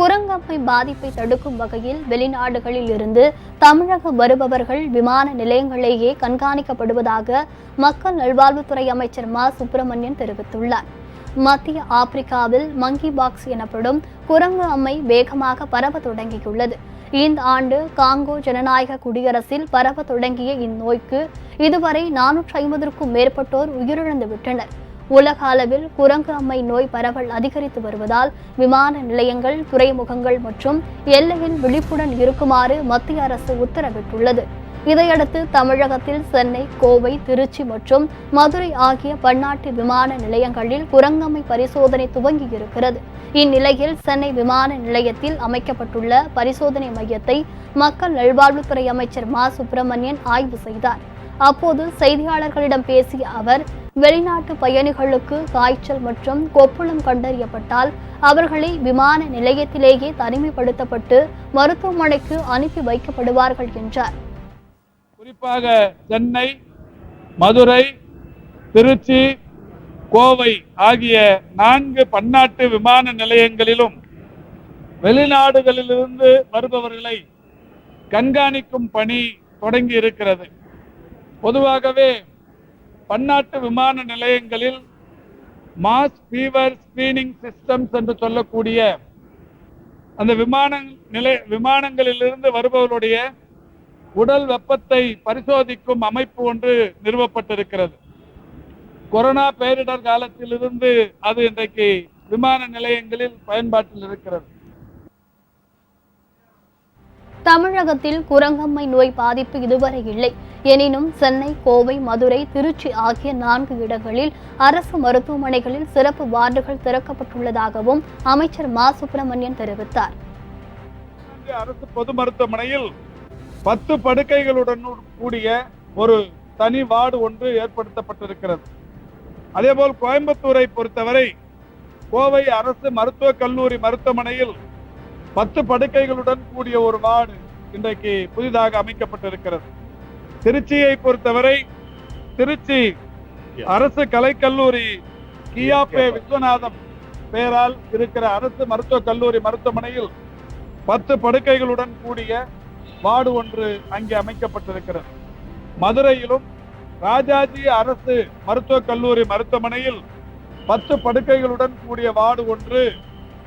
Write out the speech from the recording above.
குரங்கம்மை பாதிப்பை தடுக்கும் வகையில் வெளிநாடுகளில் இருந்து தமிழகம் வருபவர்கள் விமான நிலையங்களிலேயே கண்காணிக்கப்படுவதாக மக்கள் நல்வாழ்வுத்துறை அமைச்சர் மா. சுப்பிரமணியன் தெரிவித்துள்ளார். மத்திய ஆப்பிரிக்காவில் மங்கி பாக்ஸ் எனப்படும் குரங்கு அம்மை வேகமாக பரவ தொடங்கியுள்ளது. இந்த ஆண்டு காங்கோ ஜனநாயக குடியரசில் பரவ தொடங்கிய இந்நோய்க்கு இதுவரை நானூற்றி ஐம்பதற்கும் மேற்பட்டோர் உயிரிழந்து விட்டனர் உலக அளவில் குரங்கு அம்மை நோய் பரவல் அதிகரித்து வருவதால் விமான நிலையங்கள் துறைமுகங்கள் மற்றும் எல்லையில் விழிப்புடன் இருக்குமாறு மத்திய அரசு உத்தரவிட்டுள்ளது. இதையடுத்து தமிழகத்தில் சென்னை கோவை திருச்சி மற்றும் மதுரை ஆகிய பன்னாட்டு விமான நிலையங்களில் குரங்கம்மை பரிசோதனை துவங்கியிருக்கிறது. இந்நிலையில் சென்னை விமான நிலையத்தில் அமைக்கப்பட்டுள்ள பரிசோதனை மையத்தை மக்கள் நல்வாழ்வுத்துறை அமைச்சர் மா. சுப்பிரமணியன் ஆய்வு செய்தார். அப்போது செய்தியாளர்களிடம் பேசிய அவர் வெளிநாட்டு பயணிகளுக்கு காய்ச்சல் மற்றும் கொப்புளம் கண்டறியப்பட்டால் அவர்களை விமான நிலையத்திலேயே தனிமைப்படுத்தப்பட்டு மருத்துவமனைக்கு அனுப்பி வைக்கப்படுவார்கள் என்றார். குறிப்பாக சென்னை மதுரை திருச்சி கோவை ஆகிய நான்கு பன்னாட்டு விமான நிலையங்களிலும் வெளிநாடுகளிலிருந்து வருபவர்களை கண்காணிக்கும் பணி தொடங்கி இருக்கிறது. பொதுவாகவே பன்னாட்டு விமான நிலையங்களில் மாஸ் ஃபீவர் ஸ்கிரீனிங் சிஸ்டம்ஸ் என்று சொல்லக்கூடிய அந்த விமான நிலை விமானங்களிலிருந்து வருபவருடைய உடல் வெப்பத்தை பரிசோதிக்கும் அமைப்பு ஒன்று நிறுவப்பட்டிருக்கிறது. கொரோனா பேரிடர் காலத்திலிருந்து அது இன்றைக்கு விமான நிலையங்களில் பயன்பாட்டில் இருக்கிறது. தமிழகத்தில் குரங்கம்மை நோய் பாதிப்பு இதுவரை இல்லை. எனினும் சென்னை கோவை மதுரை திருச்சி ஆகிய நான்கு இடங்களில் அரசு மருத்துவமனைகளில் சிறப்பு வார்டுகள் திறக்கப்பட்டுள்ளதாகவும் அமைச்சர் மா. சுப்பிரமணியன் தெரிவித்தார். அரசு பொது மருத்துவமனையில் பத்து படுக்கைகளுடன் கூடிய ஒரு தனி வார்டு ஒன்று ஏற்படுத்தப்பட்டிருக்கிறது. அதேபோல் கோயம்புத்தூரை பொறுத்தவரை கோவை அரசு மருத்துவக் கல்லூரி மருத்துவமனையில் பத்து படுக்கைகளுடன் கூடிய ஒரு வார்டு இன்றைக்கு புதிதாக அமைக்கப்பட்டிருக்கிறது. திருச்சியை பொறுத்தவரை திருச்சி அரசு கலைக்கல்லூரி கியாபே விஸ்வநாதம் பெயரால் இருக்கிற அரசு மருத்துவக் கல்லூரி மருத்துவமனையில் பத்து படுக்கைகளுடன் கூடிய வார்டு ஒன்று அங்கே அமைக்கப்பட்டிருக்கிறது. மதுரையிலும் ராஜாஜி அரசு மருத்துவக் கல்லூரி மருத்துவமனையில் பத்து படுக்கைகளுடன் கூடிய வார்டு ஒன்று